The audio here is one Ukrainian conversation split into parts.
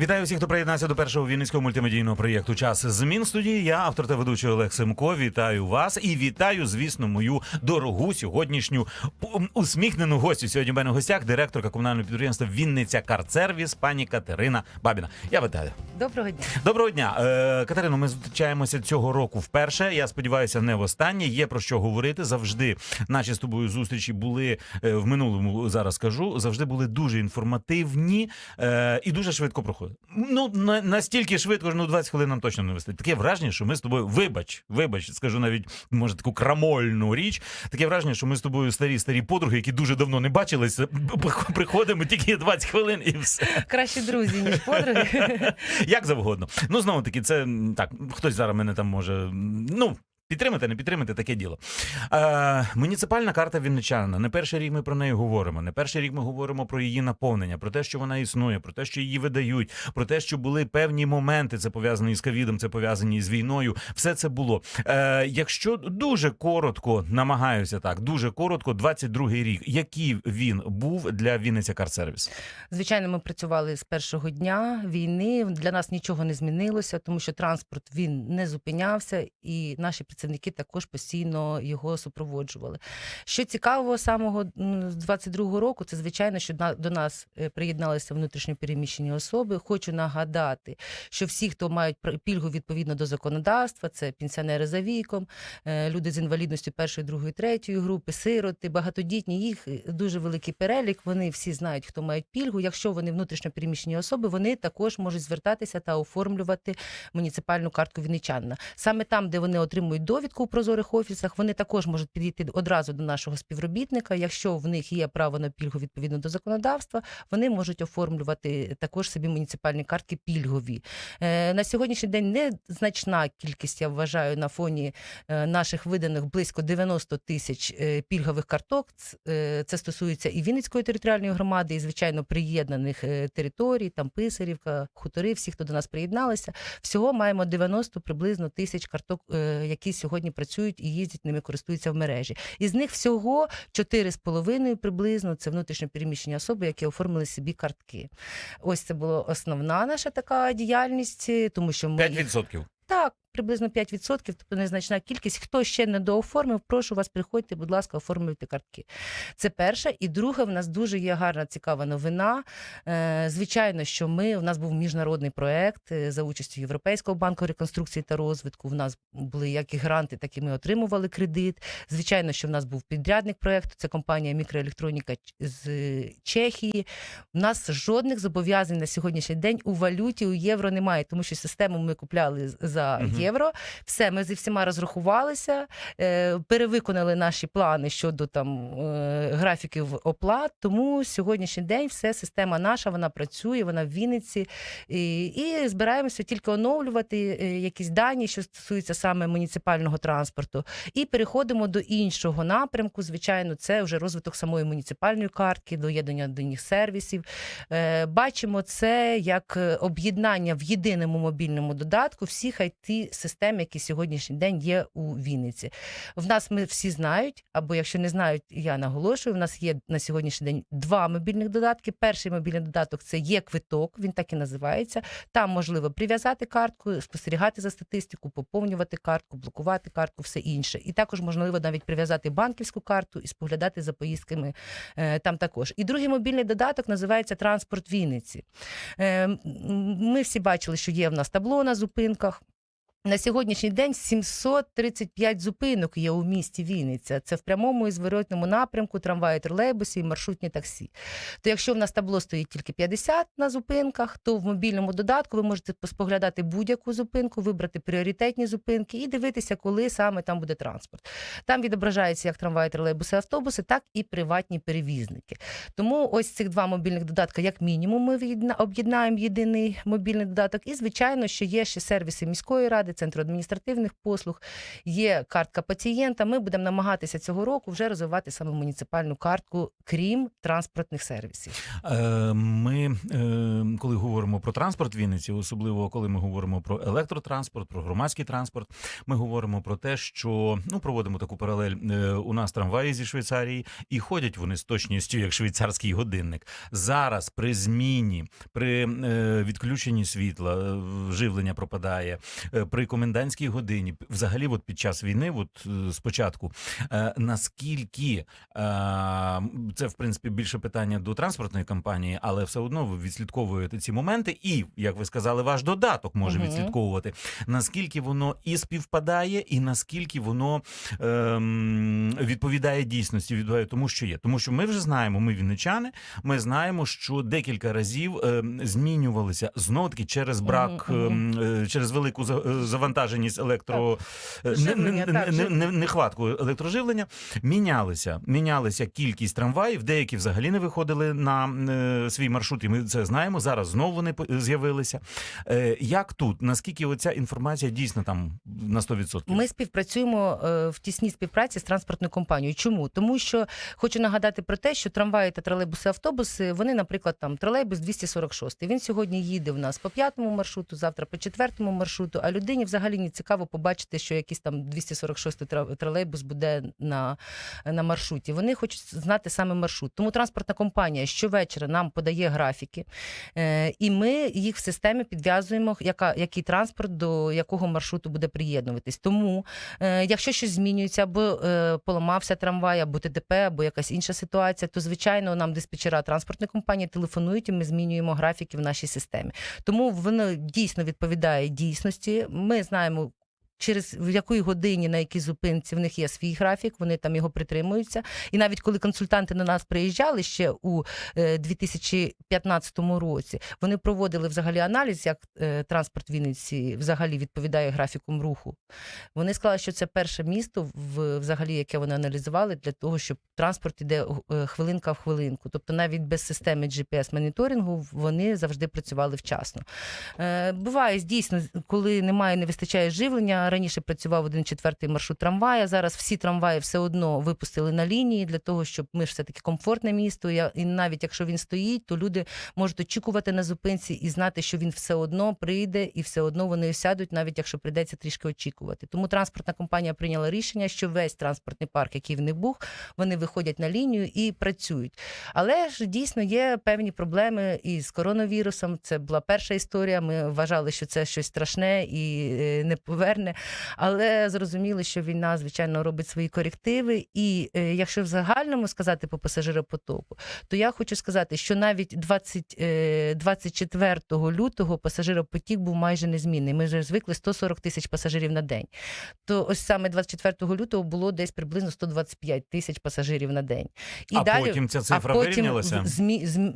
Вітаю всіх, хто приєднався до першого вінницького мультимедійного проєкту Час змін студії. Я автор та ведучий Олег Семко. Вітаю вас і вітаю, звісно, мою дорогу сьогоднішню усміхнену гостю. Сьогодні в мене в гостях директорка комунального підприємства Вінниця Карцервіс, пані Катерина Бабіна. Я вітаю. Доброго дня. Доброго дня, е, Катерино. Ми зустрічаємося цього року вперше. Я сподіваюся, не востаннє. Є про що говорити. Завжди наші з тобою зустрічі були е, в минулому. Зараз скажу, завжди були дуже інформативні е, і дуже швидко проходили. Ну на, настільки швидко, що ну 20 хвилин нам точно не вистачить. Таке враження, що ми з тобою, вибач, вибач, скажу навіть може таку крамольну річ. Таке враження, що ми з тобою старі старі подруги, які дуже давно не бачилися. Приходимо тільки 20 хвилин і все. Кращі друзі, ніж подруги. Як завгодно. Ну, знову таки, це так, хтось зараз мене там може. Ну. Підтримати, не підтримати таке діло. Е, муніципальна карта Вінничанина. Не перший рік ми про неї говоримо. Не перший рік ми говоримо про її наповнення, про те, що вона існує, про те, що її видають, про те, що були певні моменти, це пов'язані з ковідом, це пов'язані з війною. Все це було. Е, якщо дуже коротко намагаюся так, дуже коротко, 22-й рік, який він був для Вінниця Карсервіс? Звичайно, ми працювали з першого дня війни. Для нас нічого не змінилося, тому що транспорт він не зупинявся, і наші працівники також постійно його супроводжували. Що цікавого самого з 22-го року, це звичайно, що до нас е, приєдналися внутрішньо переміщені особи. Хочу нагадати, що всі, хто мають пільгу відповідно до законодавства, це пенсіонери за віком, е, люди з інвалідністю першої, другої, третьої групи, сироти, багатодітні. Їх е, дуже великий перелік. Вони всі знають, хто мають пільгу. Якщо вони внутрішньо переміщені особи, вони також можуть звертатися та оформлювати муніципальну картку вінничанина. Саме там, де вони отримують довідку у прозорих офісах, вони також можуть підійти одразу до нашого співробітника. Якщо в них є право на пільгу відповідно до законодавства, вони можуть оформлювати також собі муніципальні картки пільгові. Е, На сьогоднішній день незначна кількість, я вважаю, на фоні е, наших виданих близько 90 тисяч е, пільгових карток. Це стосується і Вінницької територіальної громади, і звичайно приєднаних територій, там Писарівка, хутори, всі, хто до нас приєдналися. Всього маємо 90 приблизно тисяч карток, які сьогодні працюють і їздять ними, користуються в мережі. Із них всього 4,5 приблизно це внутрішньо переміщені особи, які оформили собі картки. Ось це була основна наша така діяльність, тому що ми 5%. так, приблизно 5%, тобто незначна кількість. Хто ще не дооформив, прошу вас, приходьте, будь ласка, оформлюйте картки. Це перше. І друге, в нас дуже є гарна, цікава новина. Е, звичайно, що ми, у нас був міжнародний проект е, за участю Європейського банку реконструкції та розвитку. В нас були як і гранти, так і ми отримували кредит. Звичайно, що в нас був підрядник проекту, це компанія Мікроелектроніка з Чехії. У нас жодних зобов'язань на сьогоднішній день у валюті, у євро немає, тому що систему ми купляли за Мгм. Євро. Все, ми зі всіма розрахувалися, е, перевиконали наші плани щодо там е, графіків оплат. Тому сьогоднішній день все система наша, вона працює, вона в Вінниці. І, і збираємося тільки оновлювати е, якісь дані, що стосуються саме муніципального транспорту. І переходимо до іншого напрямку. Звичайно, це вже розвиток самої муніципальної картки, доєднання до них сервісів. Бачимо це як об'єднання в єдиному мобільному додатку всіх it систем, які сьогоднішній день є у Вінниці. В нас ми всі знають, або якщо не знають, я наголошую. В нас є на сьогоднішній день два мобільних додатки. Перший мобільний додаток це є квиток, він так і називається. Там можливо прив'язати картку, спостерігати за статистику, поповнювати картку, блокувати картку, все інше. І також можливо навіть прив'язати банківську карту і споглядати за поїздками е, там також. І другий мобільний додаток називається Транспорт Вінниці. Е, Ми всі бачили, що є в нас табло на зупинках. На сьогоднішній день 735 зупинок є у місті Вінниця. Це в прямому і зворотному напрямку трамваї, тролейбуси і маршрутні таксі. То якщо в нас табло стоїть тільки 50 на зупинках, то в мобільному додатку ви можете споглядати будь-яку зупинку, вибрати пріоритетні зупинки і дивитися, коли саме там буде транспорт. Там відображається як трамваї, тролейбуси, автобуси, так і приватні перевізники. Тому ось цих два мобільних додатка, як мінімум, ми об'єднаємо єдиний мобільний додаток. І звичайно, що є ще сервіси міської ради. Центру адміністративних послуг, є картка пацієнта. Ми будемо намагатися цього року вже розвивати саме муніципальну картку, крім транспортних сервісів. Е, Ми, е, коли говоримо про транспорт Вінниці, особливо коли ми говоримо про електротранспорт, про громадський транспорт, ми говоримо про те, що ну проводимо таку паралель. е, У нас трамваї зі Швейцарії, і ходять вони з точністю як швейцарський годинник. Зараз при зміні, при відключенні світла, живлення пропадає, е, при комендантській годині, взагалі, от під час війни, от е, спочатку, е, наскільки е, це в принципі більше питання до транспортної компанії, але все одно ви відслідковуєте ці моменти, і як ви сказали, ваш додаток може Мгм. відслідковувати наскільки воно і співпадає, і наскільки воно ем, відповідає дійсності, відповідає тому, що є. Тому що ми вже знаємо, ми вінничани, ми знаємо, що декілька разів ем, змінювалися знов таки через брак, ем, через велику завантаженість електро е, не- не- Живлення, не- так, не- не- нехватку електроживлення. Мінялися, мінялися кількість трамваїв, деякі взагалі не виходили на е, свій маршрут, і ми це знаємо. Зараз знову вони з'явилися. Е, як тут? Наскільки оця інформація дійсно там на 100%? Ми співпрацюємо е, в тісній співпраці з транспортною компанією. Чому? Тому що хочу нагадати про те, що трамваї та тролейбуси, автобуси, вони, наприклад, там тролейбус 246. Він сьогодні їде в нас по п'ятому маршруту, завтра по четвертому маршруту. А людині взагалі не цікаво побачити, що якийсь там 246 тра- тролейбус буде на, на маршруті. Вони хочуть знати саме маршрут. Тому транспортна компанія щовечора нам подає графіки, е, і ми їх в системі підв'язуємо, яка, який транспорт до якого маршруту буде приєднуватись. Тому, е, якщо щось змінюється, або е, поламався трамвай, або ТДП, або якась інша ситуація, то звичайно нам диспетчера транспортної компанії телефонують, і ми змінюємо графіки в нашій системі. Тому воно дійсно відповідає дійсності. Ми знаємо. Через в якої годині на якій зупинці в них є свій графік, вони там його притримуються. І навіть коли консультанти на нас приїжджали ще у е, 2015 році, вони проводили взагалі аналіз, як е, транспорт Вінниці взагалі відповідає графікам руху. Вони сказали, що це перше місто, взагалі, яке вони аналізували для того, щоб транспорт іде е, хвилинка в хвилинку. Тобто навіть без системи GPS-моніторингу вони завжди працювали вчасно. Е, Буває дійсно, коли немає, не вистачає живлення. Раніше працював один четвертий маршрут трамвая. Зараз всі трамваї все одно випустили на лінії для того, щоб ми ж все таки комфортне місто. І навіть якщо він стоїть, то люди можуть очікувати на зупинці і знати, що він все одно прийде, і все одно вони сядуть, навіть якщо прийдеться трішки очікувати. Тому транспортна компанія прийняла рішення, що весь транспортний парк, який в них був, вони виходять на лінію і працюють. Але ж дійсно є певні проблеми і з коронавірусом. Це була перша історія. Ми вважали, що це щось страшне і е, не поверне. Але зрозуміли, що війна, звичайно, робить свої корективи. І е, якщо в загальному сказати по пасажиропотоку, то я хочу сказати, що навіть 20, е, 24 лютого пасажиропотік був майже незмінний. Ми вже звикли 140 тисяч пасажирів на день. То ось саме 24 лютого було десь приблизно 125 тисяч пасажирів на день. І а далі потім ця цифра а потім вирівнялася?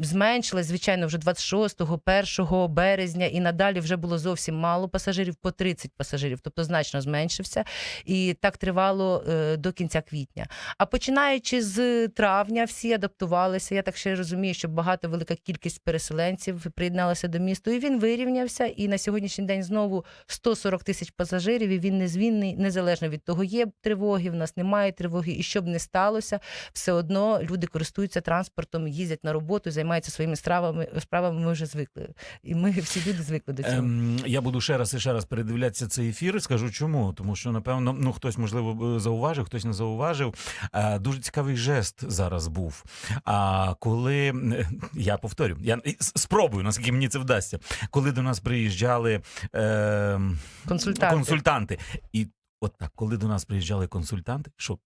зменшилась, звичайно, вже 26-го, 1 березня, і надалі вже було зовсім мало пасажирів, по 30 пасажирів, тобто значно зменшився. І так тривало е, до кінця квітня. А починаючи з травня, всі адаптувалися. Я так ще розумію, що багато велика кількість переселенців приєдналася до міста, і він вирівнявся. І на сьогоднішній день знову 140 тисяч пасажирів, і він незвінний, незалежно від того, є тривоги, в нас немає тривоги, і що б не сталося, все одно люди користуються транспортом, їздять на роботу, займаються своїми справами. Справами ми вже звикли. І ми всі люди звикли до цього. Ем, я буду ще раз і ще раз передивлятися цей ефір. Скажу чому, тому що напевно, ну хтось можливо зауважив, хтось не зауважив. Е, дуже цікавий жест зараз був. А коли е, я повторю, я спробую, наскільки мені це вдасться, коли до нас приїжджали е, Консультанти. консультанти, і от так, коли до нас приїжджали консультанти, що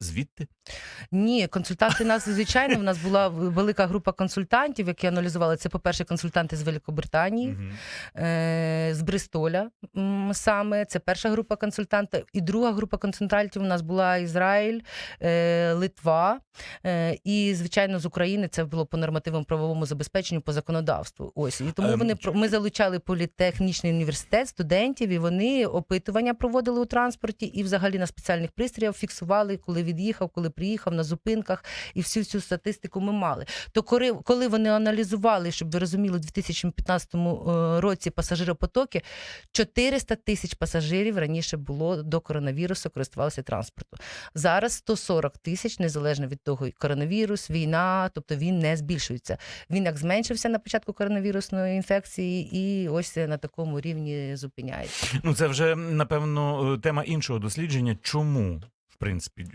звідти Ні, консультанти нас звичайно. В нас була велика група консультантів, які аналізували це. По перше, консультанти з Великобританії. Е, з Бристоля саме. Це перша група консультантів. І друга група консультантів у нас була Ізраїль, е, Литва. Е, і, звичайно, з України це було по нормативному правовому забезпеченню по законодавству. Ось. І тому Ем, вони ми залучали політехнічний університет, студентів, і вони опитування проводили у транспорті і взагалі на спеціальних пристроях фіксували, коли від'їхав, коли приїхав на зупинках, і всю цю статистику ми мали. То коли, вони аналізували, щоб ви розуміли, у 2015 е, році пасажиропотоки 400 тисяч пасажирів раніше було до коронавірусу, користувалися транспорту. Зараз 140 тисяч, незалежно від того, коронавірус, війна, тобто він не збільшується. Він як зменшився на початку коронавірусної інфекції, і ось на такому рівні зупиняється. Ну це вже напевно е, тема іншого дослідження. Чому? Принципі,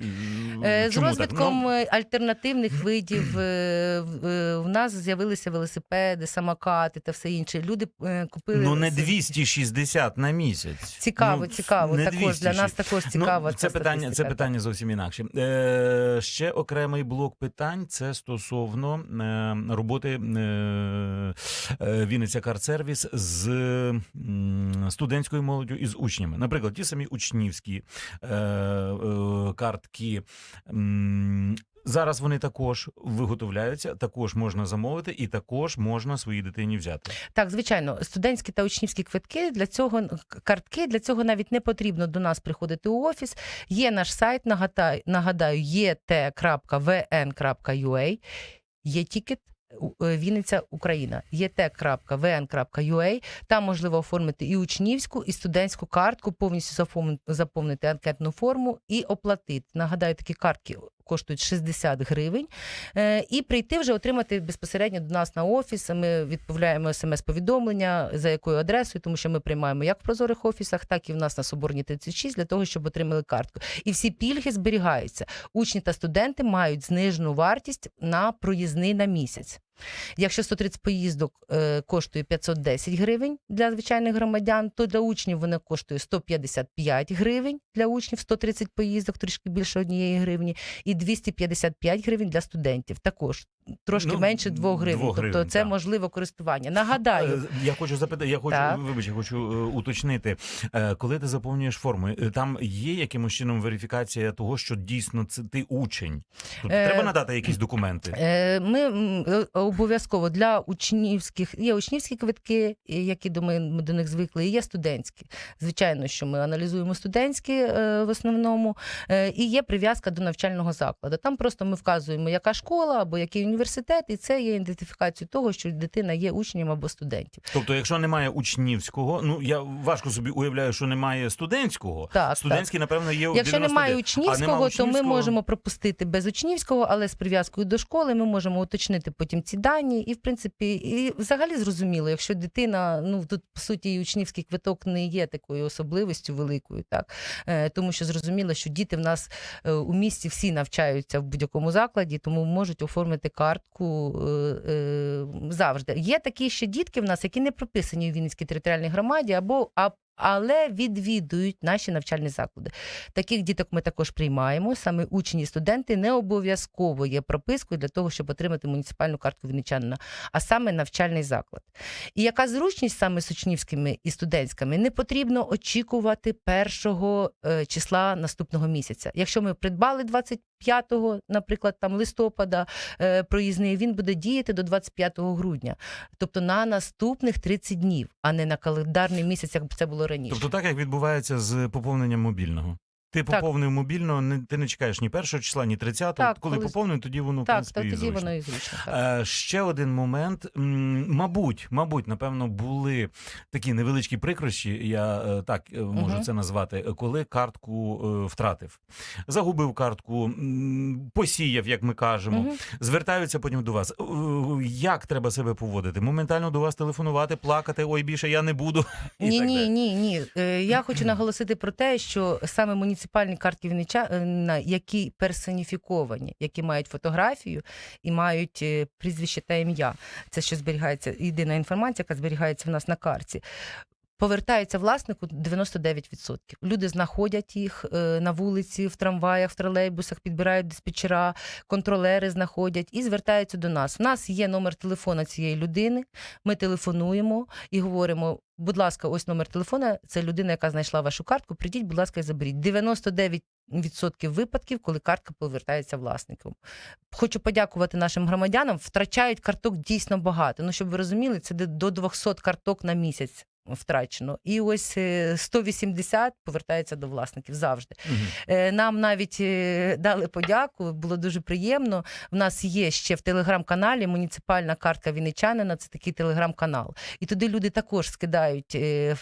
Е, З Чому розвитком Ну, е, альтернативних видів е, в е, в нас з'явилися велосипеди, самокати та все інше. Люди е, купили ну не с- 260 на місяць. Цікаво, Ну, цікаво. Також для нас також цікаво. Ну, це питання, це питання зовсім інакше. Е, ще окремий блок питань це стосовно е, роботи е, е, Вінниця Карсервіс з м, студентською молоддю і з учнями. Наприклад, ті самі учнівські е, е, картки. Зараз вони також виготовляються, також можна замовити, і також можна своїй дитині взяти. Так, звичайно, студентські та учнівські квитки для цього картки для цього навіть не потрібно до нас приходити у офіс. Є наш сайт, нагадаю, єт.vn.ua, є тікет. Е, Вінниця Україна єт.vn.ua. Там можливо оформити і учнівську, і студентську картку, повністю заповнити анкетну форму і оплатити. Нагадаю, такі картки коштують 60 гривень. Е, і прийти вже отримати безпосередньо до нас на офіс. Ми відправляємо смс-повідомлення, за якою адресою, тому що ми приймаємо як в прозорих офісах, так і в нас на Соборній 36, для того, щоб отримали картку. І всі пільги зберігаються. Учні та студенти мають знижену вартість на проїзний на місяць. Якщо 130 поїздок е, коштує 510 гривень для звичайних громадян, то для учнів вони коштує 155 гривень для учнів, 130 поїздок, трішки більше однієї гривні, і 255 гривень для студентів. Також трошки Ну, менше 2 гривень. двох тобто це так. можливе користування. Нагадаю, Е, Я хочу запитати, я хочу, Так. вибач, я хочу е, уточнити. Е, Коли ти заповнюєш форми, там є якимось чином верифікація того, що дійсно це ти учень. Тут Е, треба надати якісь документи. Е, Ми обов'язково для учнівських є учнівські квитки, які до ми ми до них звикли, і є студентські. Звичайно, що ми аналізуємо студентські е, в основному, е, і є прив'язка до навчального закладу. Там просто ми вказуємо, яка школа або який університет, і це є ідентифікацією того, що дитина є учнем або студентів. Тобто, якщо немає учнівського, ну я важко собі уявляю, що немає студентського. Так, так. Напевно, є Якщо немає 99. А учнівського, то ми можемо пропустити без учнівського, але з прив'язкою до школи ми можемо уточнити потім ці дані. І в принципі, і взагалі зрозуміло, якщо дитина, ну тут по суті і учнівський квиток не є такою особливістю великою, так Е, тому що зрозуміло, що діти в нас е, у місті всі навчаються в будь-якому закладі, тому можуть оформити картку е, завжди. Є такі ще дітки в нас, які не прописані у Вінницькій територіальній громаді, або але відвідують наші навчальні заклади. Таких діток ми також приймаємо. Саме учні і студенти не обов'язково є пропискою для того, щоб отримати муніципальну картку вінничанина, а саме навчальний заклад. І яка зручність саме з учнівськими і студентськими? Не потрібно очікувати першого е, числа наступного місяця. Якщо ми придбали 25-го, наприклад, там листопада е, проїзний, він буде діяти до 25 грудня, тобто на наступних 30 днів, а не на календарний місяць, як це було раніше. Тобто, так як відбувається з поповненням мобільного. Ти Так. поповнив мобільно, не ти не чекаєш ні першого числа, ні 30-го. Так, Коли коли- поповнив, тоді воно в принципі то тоді воно і зручно. Так. Е, Ще один момент. Мабуть, мабуть, напевно, були такі невеличкі прикрощі, я е, так е, можу Мгм. це назвати, коли картку втратив. Загубив картку, посіяв, як ми кажемо. Мгм. Звертаються потім до вас. Як треба себе поводити? Моментально до вас телефонувати, плакати, ой, більше я не буду. і Ні, так ні, далі. ні, ні. Я хочу наголосити про те, що саме муніципальні картки Вінничана, які персоніфіковані, які мають фотографію і мають е, прізвище та ім'я. Це що зберігається, єдина інформація, яка зберігається в нас на карті. Повертаються власнику 99%. Люди знаходять їх е, на вулиці, в трамваях, в тролейбусах, підбирають диспетчера, контролери знаходять і звертаються до нас. У нас є номер телефона цієї людини. Ми телефонуємо і говоримо: будь ласка, ось номер телефона. Це людина, яка знайшла вашу картку. Прийдіть, будь ласка, і заберіть. 99% випадків, коли картка повертається власником. Хочу подякувати нашим громадянам. Втрачають карток дійсно багато. Ну, щоб ви розуміли, це до 200 карток на місяць. Втрачено. І ось е, 180 повертається до власників завжди. Е, Нам навіть е, дали подяку, було дуже приємно. У нас є ще в телеграм-каналі муніципальна картка вінничанина. Це такий телеграм-канал. І туди люди також скидають, е,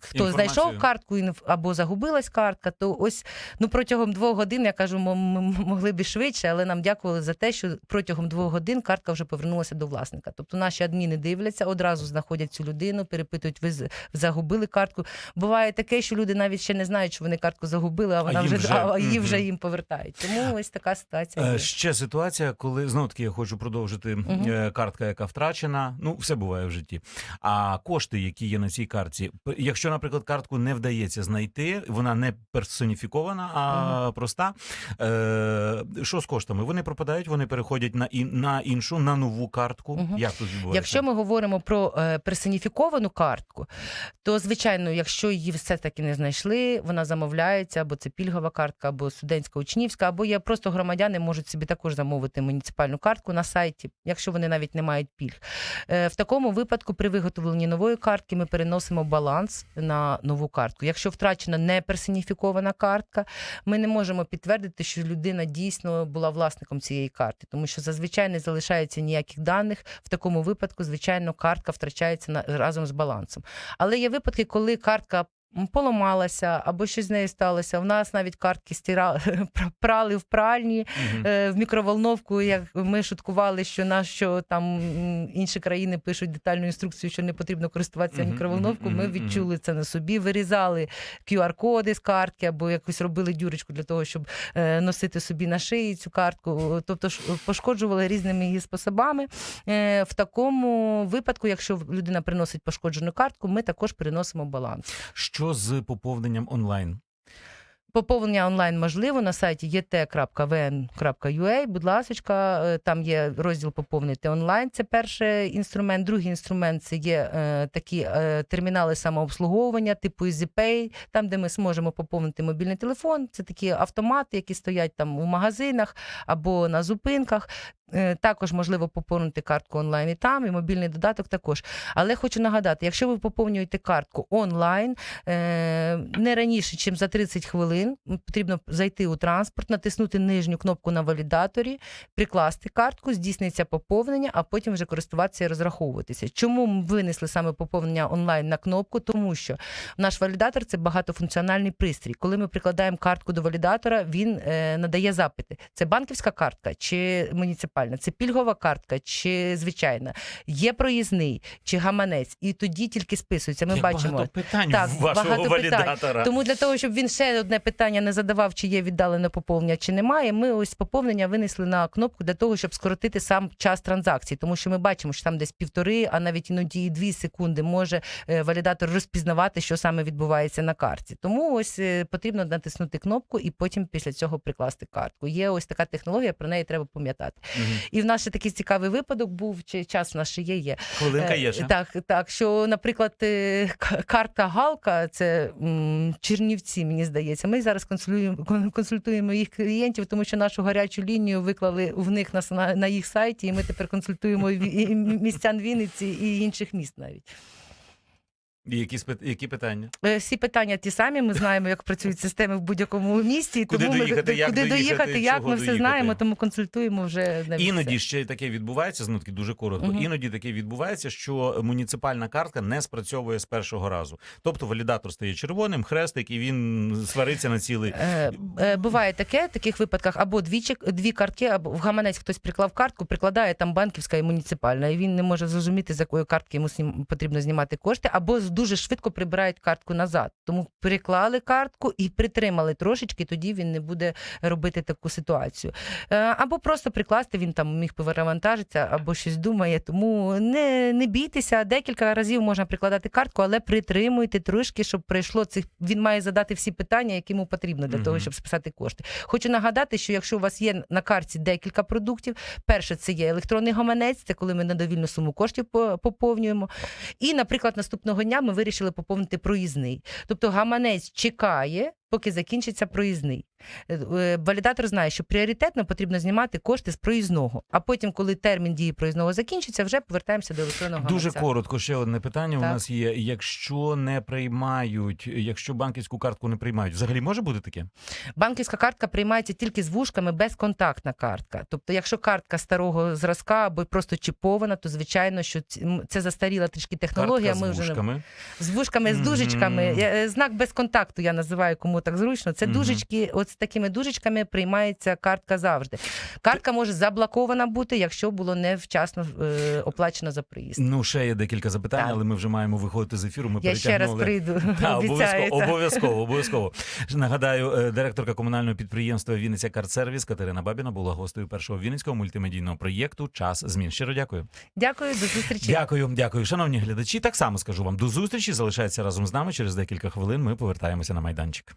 хто знайшов картку або загубилась картка. То ось ну протягом двох годин я кажу, ми ми могли б і швидше, але нам дякували за те, що протягом двох годин картка вже повернулася до власника. Тобто наші адміни дивляться, одразу знаходять цю людину, перепитують, ви загубили картку. Буває таке, що люди навіть ще не знають, що вони картку загубили, а вона їм вже, вже, а її вже їм повертають. Тому ось така ситуація. Е. Ще ситуація, коли знову таки я хочу продовжити е, картка, яка втрачена. Ну, все буває в житті. А кошти, які є на цій картці, якщо, наприклад, картку не вдається знайти, вона не персоніфікована, а проста. Е, що з коштами? Вони пропадають, вони переходять на на іншу, на нову картку. Мгм. Як тут відбувається? Якщо ми говоримо про е, персоніфіковану картку, то звичайно, якщо її все таки не знайшли, вона замовляється, або це пільгова картка, або студентська учнівська, або є просто громадяни можуть собі також замовити муніципальну картку на сайті, якщо вони навіть не мають пільг. Е, в такому випадку, при виготовленні нової картки, ми переносимо баланс на нову картку. Якщо втрачена не персоніфікована картка, ми не можемо підтвердити, що людина дійсно була власником цієї карти, тому що зазвичай не залишається ніяких даних. В такому випадку, звичайно, картка втрачається на, разом з балансом. Але є випадки, коли картка. Поламалася або щось з нею сталося. У нас навіть картки стира... прали в пральні, е, в мікроволновку. Як ми шуткували, що на що там інші країни пишуть детальну інструкцію, що не потрібно користуватися Мгм, мікроволновкою. Ми відчули це на собі, вирізали QR-коди з картки або якось робили дюрочку для того, щоб е, носити собі на шиї цю картку. Тобто ж, пошкоджували різними її способами. Е, В такому випадку, якщо людина приносить пошкоджену картку, ми також переносимо баланс. Що з поповненням онлайн? Поповнення онлайн можливо на сайті єт.вн.ua. Будь ласка, е, там є розділ поповнити онлайн. Це перший інструмент. Другий інструмент це є е, такі е, термінали самообслуговування, типу EasyPay, там, де ми зможемо поповнити мобільний телефон. Це такі автомати, які стоять там у магазинах або на зупинках. Е, Також можливо поповнити картку онлайн і там, і мобільний додаток також. Але хочу нагадати, якщо ви поповнюєте картку онлайн, е, не раніше, ніж за 30 хвилин, потрібно зайти у транспорт, натиснути нижню кнопку на валідаторі, прикласти картку, здійсниться поповнення, а потім вже користуватися і розраховуватися. Чому ми винесли саме поповнення онлайн на кнопку? Тому що наш валідатор це багатофункціональний пристрій. Коли ми прикладаємо картку до валідатора, він е, надає запити: це банківська картка чи муніципальна, це пільгова картка чи звичайна, є проїзний чи гаманець, і тоді тільки списується. Ми Як бачимо. багато питань Так, вашого багато питань. валідатора. Тому для того, щоб він ще одне питання не задавав, чи є віддалене поповнення, чи немає, ми ось поповнення винесли на кнопку для того, щоб скоротити сам час транзакцій, тому що ми бачимо, що там десь півтори, а навіть іноді і дві секунди може е, валідатор розпізнавати, що саме відбувається на карті. Тому ось е, потрібно натиснути кнопку і потім після цього прикласти картку. Є ось така технологія, про неї треба пам'ятати. І в нас ще такий цікавий випадок був, чи час в нас ще є. є. Хвилинка Е, є ще. Так, так. Що, наприклад, е, карта Галка, це Чернівці, мені здається. Ми зараз консультуємо, консультуємо їх клієнтів, тому що нашу гарячу лінію виклали в них на, на, їх сайті, і ми тепер консультуємо містян Вінниці і інших міст навіть. І Які, спит- які питання? Е, Всі питання ті самі. Ми знаємо, як працюють системи в будь-якому місті. і Куди тому доїхати, ми, як куди доїхати, доїхати, як чого ми все доїхати. знаємо, тому консультуємо вже на Іноді місце. ще таке відбувається, ну таки дуже коротко. Мгм. Іноді таке відбувається, що муніципальна картка не спрацьовує з першого разу. Тобто валідатор стає червоним, хрестик, і він свариться на цілий. Е, е, Буває таке в таких випадках або дві, чек- дві картки, або в гаманець хтось приклав картку, прикладає там банківська і муніципальна, і він не може зрозуміти, з якої картки йому снім- потрібно знімати кошти, або з- дуже швидко прибирають картку назад. Тому приклали картку і притримали трошечки, тоді він не буде робити таку ситуацію. Е, Або просто прикласти, він там міг перевантажитися, або щось думає. Тому не, не бійтеся, декілька разів можна прикладати картку, але притримуйте трошки, щоб пройшло цих. Він має задати всі питання, які йому потрібно для того, щоб списати кошти. Хочу нагадати, що якщо у вас є на карті декілька продуктів, перше це є електронний гаманець, це коли ми на довільну суму коштів поповнюємо. І, наприклад, наступного дня ми вирішили поповнити проїзний. Тобто гаманець чекає, поки закінчиться проїзний. Е, е, Валідатор знає, що пріоритетно потрібно знімати кошти з проїзного, а потім, коли термін дії проїзного закінчиться, вже повертаємося до електронного Дуже гаманця. коротко, ще одне питання. У нас є: якщо не приймають, якщо банківську картку не приймають, взагалі може бути таке? Банківська картка приймається тільки з вушками, безконтактна картка. Тобто, якщо картка старого зразка або просто чіпована, то звичайно, що це застаріла трішки технологія. Картка ми з вже вушками. з вушками, з дужечками. Я- е, Знак без контакту я називаю, кому так зручно. Це Мгм. дужечки, от з такими дужечками приймається картка завжди. Картка може заблокована бути, якщо було невчасно е, оплачено за проїзд. Ну, ще є декілька запитань, Так. але ми вже маємо виходити з ефіру. Ми Я ще раз прийду. Та, обов'язково, обов'язково, обов'язково. Нагадаю, е, директорка комунального підприємства Вінниця Картсервіс Катерина Бабіна була гостею першого вінницького мультимедійного проєкту Час змін. Щиро дякую. Дякую, до зустрічі. Дякую, дякую. Шановні глядачі, так само скажу вам до зустрічі. Залишайтеся разом з нами. Через декілька хвилин ми повертаємося на майданчик.